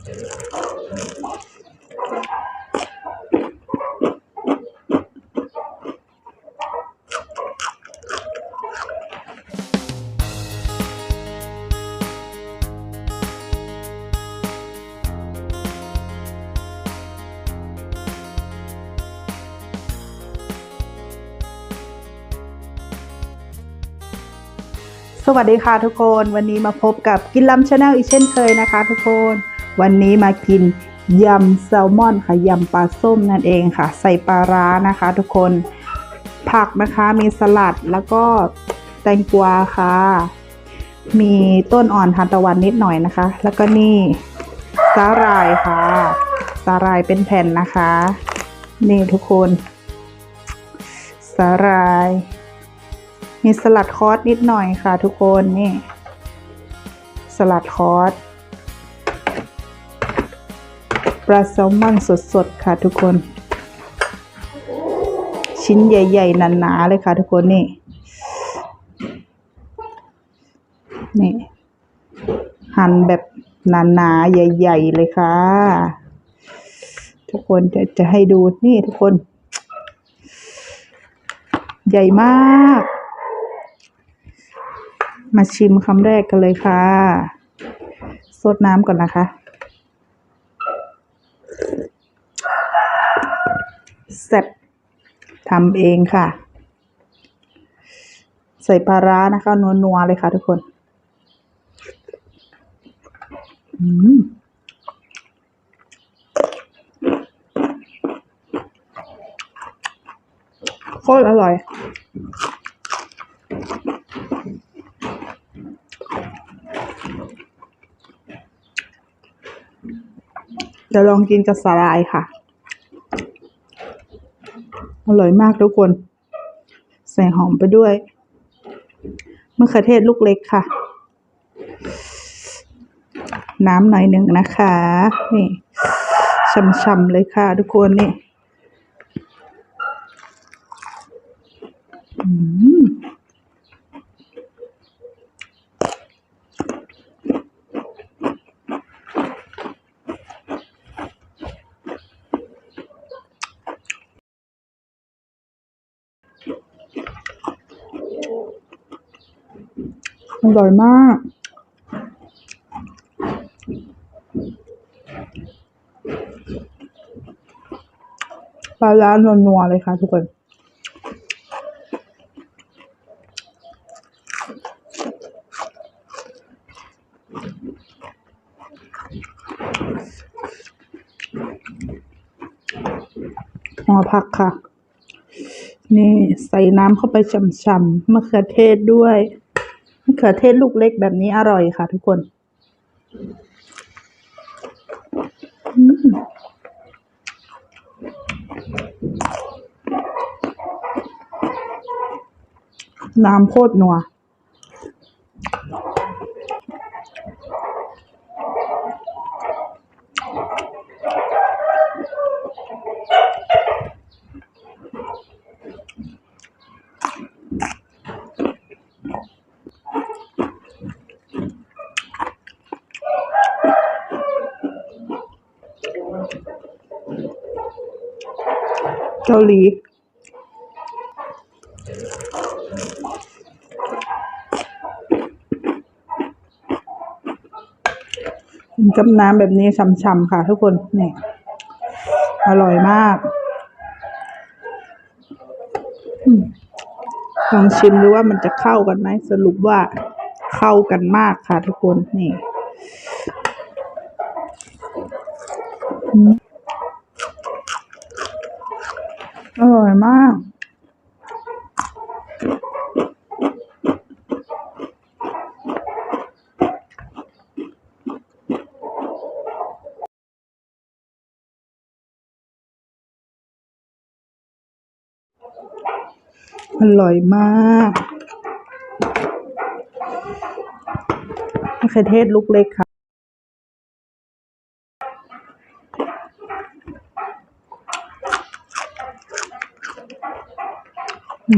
สวัสดีค่ะทุกคนวันนี้มาพบกับกินลำชาแนลอีกเช่นเคยนะคะทุกคน วันนี้มากินยำแซลมอนค่ะยำปลาส้มนั่นเองค่ะ ใส่ปลาร้านะคะ ทุกคนผักนะคะมีสลัดแล้วก็แตงกวาค่ะ มีต้นอ่อนทานตะวันนิดหน่อยนะคะ แล้วก็นี่สาหร่ายค่ะสาหร่ายเป็นแผ่นนะคะ นี่ทุกคนสาหร่าย มีสลัดคอสนิดหน่อยค่ะ ทุกคนนี่ สลัดคอส ลาแซลมอนสดๆ ค่ะทุกคน ชิ้นใหญ่ ๆ หนาๆ เลยค่ะทุกคนนี่ นี่ หั่นแบบหนาๆ ใหญ่ ๆ เลยค่ะ ทุกคนจะจะให้ดูนี่ทุกคน ใหญ่มาก มาชิมคำแรกกันเลยค่ะ สดน้ำก่อนนะคะ แซ่บทำเองค่ะ ใส่ปลาร้านะคะนัวๆเลยค่ะทุกคน อืมโคตรอร่อยเดี๋ยวลองกินกับสาลายค่ะ อร่อยมากทุกคน ใส่หอมไปด้วยมะเขือเทศลูกเล็กค่ะ น้ำหน่อยหนึ่งนะคะ นี่ช่ำๆเลยค่ะ ทุกคนนี่ อร่อยมาก ปลาร้านัวๆเลยค่ะทุกคนหัวผักค่ะ นี่ใส่น้ำเข้าไปฉ่ำๆมะเขือเทศด้วย มะเขือเทศลูกเล็กแบบนี้อร่อยค่ะทุกคนน้ำโคตรนัว เกาหลีกินกับน้ำแบบนี้ช่ำๆค่ะทุกคนนี่อร่อยมากลองชิมดูว่ามันจะเข้ากันไหมสรุปว่าเข้ากันมากค่ะทุกคนนี่ อร่อยมาก อร่อยมากมะเขือเทศลูกเล็กค่ะ ซ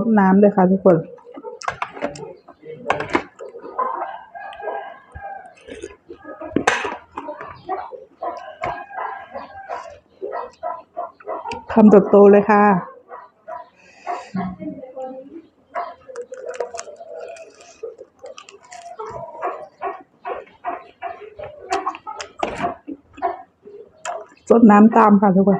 ดน้ำเลยค่ะทุกคนคำโตๆเลยค่ะ สดน้ำตามค่ะทุกคน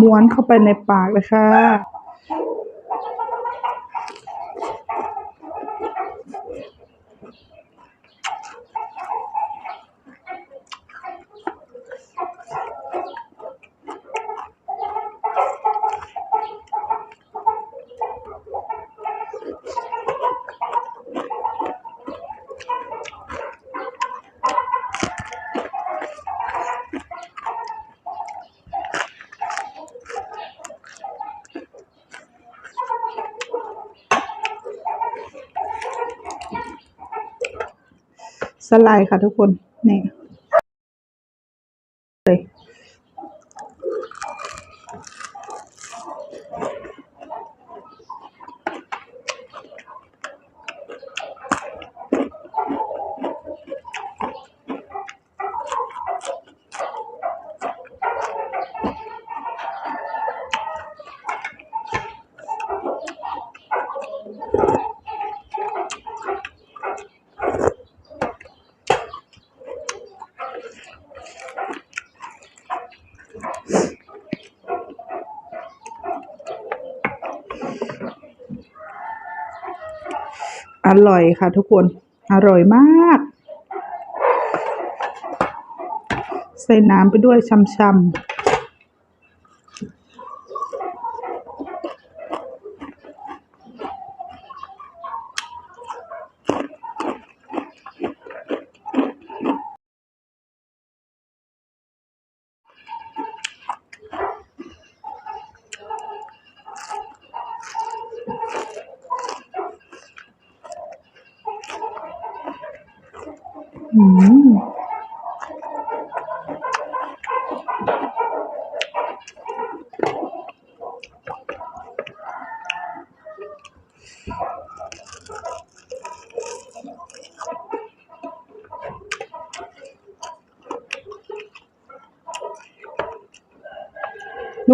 ม้วนเข้าไปในปากเลยค่ะ สไลด์ค่ะทุกคนนี่เลย อร่อยค่ะทุกคน อร่อยมาก ใส่น้ำไปด้วยช่ำ ลู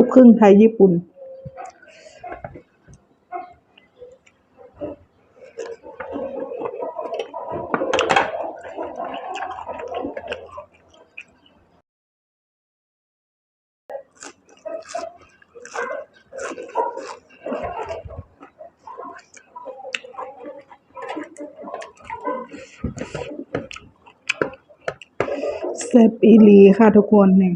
กครึ่งไทยญี่ปุ่น แซ่บอีหลีค่ะทุกคนเนี่ย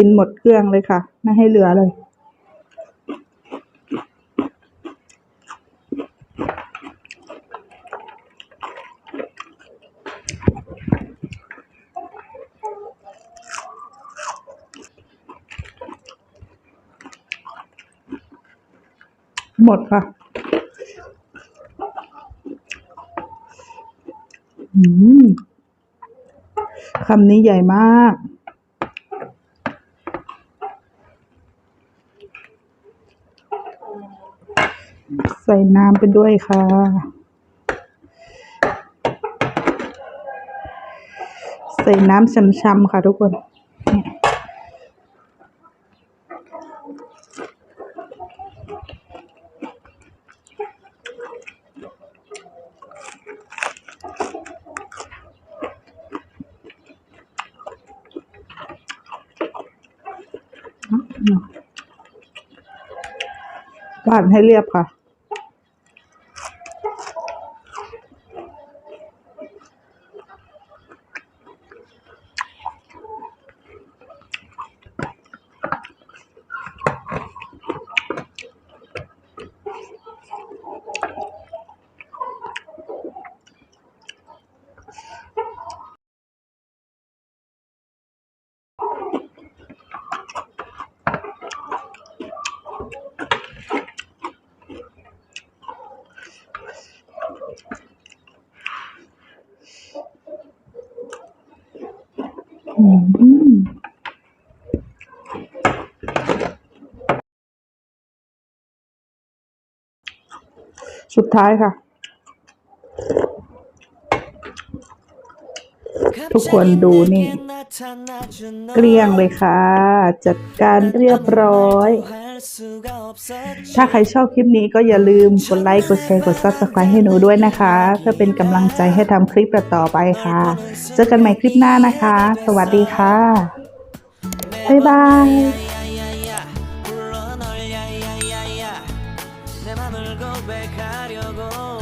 กินหมดเครื่องเลยค่ะ ไม่ให้เหลือเลย หมดค่ะคำนี้ใหญ่มาก ใส่น้ำไปด้วยค่ะ ใส่น้ำช้ำๆค่ะทุกคนปั่นให้เรียบค่ะ สุดท้ายค่ะ ทุกคนดูนี่ เกลี้ยงเลยค่ะ จัดการเรียบร้อย ถ้าใครชอบคลิปนี้ก็อย่าลืมกดไลค์ กดแชร์ กด subscribe ให้หนูด้วยนะคะ เพื่อเป็นกำลังใจให้ทำคลิปต่อไปค่ะ เจอกันใหม่คลิปหน้านะคะ สวัสดีค่ะ บ๊ายบาย 고백하려고.